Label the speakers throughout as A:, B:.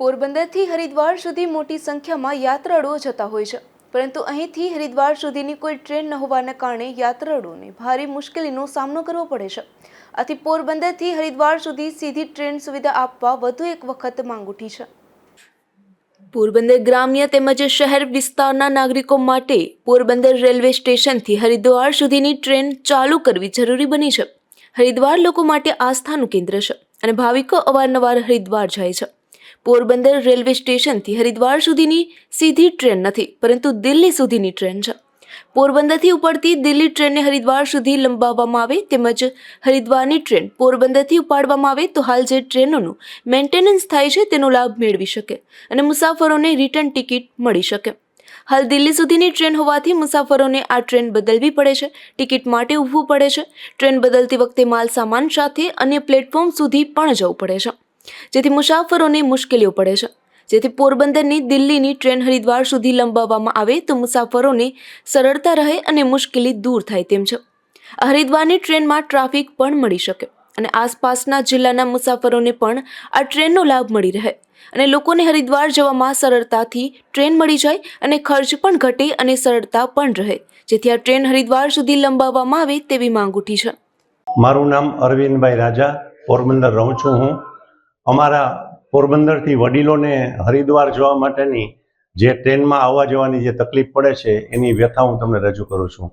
A: પોરબંદરથી હરિદ્વાર સુધી મોટી સંખ્યામાં યાત્રાળુઓ જતા હોય છે. પરંતુ અહીંથી હરિદ્વાર સુધીની કોઈ ટ્રેન ન હોવાના કારણે યાત્રાળુઓને ભારે મુશ્કેલીનો સામનો કરવો પડે છે. આથી પોરબંદરથી હરિદ્વાર સુધી સીધી ટ્રેન સુવિધા આપવા વધુ એક વખત માંગ ઉઠી છે. પોરબંદર ગ્રામ્ય તેમજ શહેર વિસ્તારના નાગરિકો માટે પોરબંદર રેલવે સ્ટેશનથી હરિદ્વાર સુધીની ટ્રેન ચાલુ કરવી જરૂરી બની છે. હરિદ્વાર લોકો માટે આસ્થાનું કેન્દ્ર છે અને ભાવિકો અવારનવાર હરિદ્વાર જાય છે. પોરબંદર રેલવે સ્ટેશનથી હરિદ્વાર સુધીની સીધી ટ્રેન નથી, પરંતુ દિલ્હી સુધીની ટ્રેન છે. પોરબંદરથી ઉપડતી દિલ્હી ટ્રેનને હરિદ્વાર સુધી લંબાવવામાં આવે તેમજ હરિદ્વારની ટ્રેન પોરબંદરથી ઉપાડવામાં આવે તો હાલ જે ટ્રેનોનું મેન્ટેનન્સ થાય છે તેનો લાભ મેળવી શકે અને મુસાફરોને રિટર્ન ટિકિટ મળી શકે. હાલ દિલ્હી સુધીની ટ્રેન હોવાથી મુસાફરોને આ ટ્રેન બદલવી પડે છે, ટિકિટ માટે ઊભવું પડે છે. ટ્રેન બદલતી વખતે માલ સામાન સાથે અન્ય પ્લેટફોર્મ સુધી પણ જવું પડે છે. જેથી મુસાફરોને મુશ્કેલીઓ પડે છે. જેથી પોરબંદરની દિલ્હીની ટ્રેન હરિદ્વાર સુધી લંબાવવામાં આવે તો મુસાફરોને સરળતા રહે અને મુશ્કેલી દૂર થાય તેમ છે. હરિદ્વારની ટ્રેનમાં ટ્રાફિક પણ મળી શકે અને આસપાસના જિલ્લાના મુસાફરોને પણ આ ટ્રેનનો લાભ મળી રહે અને લોકોને હરિદ્વાર જવામાં સરળતાથી ટ્રેન મળી જાય અને ખર્ચ પણ ઘટે અને સરળતા પણ રહે. જેથી આ ટ્રેન હરિદ્વાર સુધી લંબાવવામાં આવે તેવી માંગ ઉઠી છે.
B: મારું નામ અરવિંદભાઈ રાજા, પોરબંદર રહું છું હું. અમારા પોરબંદરથી વડીલોને હરિદ્વાર જવા માટેની જે ટ્રેનમાં આવવા જવાની જે તકલીફ પડે છે, એની વ્યથા હું તમને રજૂ કરું છું.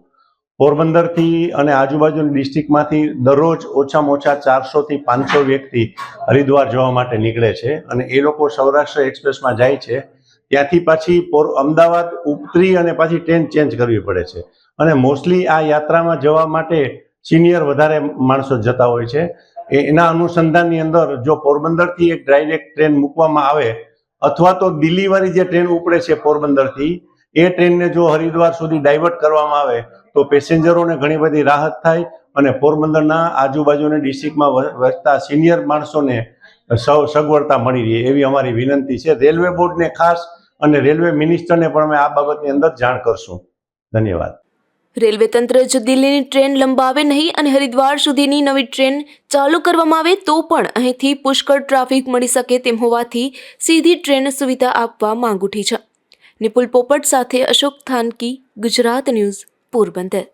B: પોરબંદરથી અને આજુબાજુની ડિસ્ટ્રિક્ટમાંથી દરરોજ ઓછામાં ઓછા ચારસોથી પાંચસો વ્યક્તિ હરિદ્વાર જવા માટે નીકળે છે અને એ લોકો સૌરાષ્ટ્ર એક્સપ્રેસમાં જાય છે. ત્યાંથી પાછી પોર, અમદાવાદ ઉતરી અને પાછી ટ્રેન ચેન્જ કરવી પડે છે. અને મોસ્ટલી આ યાત્રામાં જવા માટે સિનિયર વધારે માણસો જતા હોય છે. એના અનુસંધાનની અંદર જો પોરબંદરથી એક ડાયરેક્ટ ટ્રેન મૂકવામાં આવે, અથવા તો દિલ્હીવાળી જે ટ્રેન ઉપડે છે પોરબંદરથી, એ ટ્રેનને જો હરિદ્વાર સુધી ડાયવર્ટ કરવામાં આવે, તો પેસેન્જરોને ઘણી બધી રાહત થાય અને પોરબંદરના આજુબાજુની ડિસ્ટ્રિક્ટમાં વસતા સિનિયર માણસોને સૌ સગવડતા મળી રહે એવી અમારી વિનંતી છે. રેલવે બોર્ડને ખાસ અને રેલવે મિનિસ્ટરને પણ અમે આ બાબતની અંદર જાણ કરશું. ધન્યવાદ.
A: રેલવે તંત્ર જો દિલ્હીની ટ્રેન લંબાવે નહીં અને હરિદ્વાર સુધીની નવી ટ્રેન ચાલુ કરવામાં આવે તો પણ અહીંથી પુષ્કળ ટ્રાફિક મળી શકે તેમ હોવાથી સીધી ટ્રેન સુવિધા આપવા માંગ ઉઠી છે. નિપુલ પોપટ સાથે અશોક થાનકી, ગુજરાત ન્યૂઝ, પોરબંદર.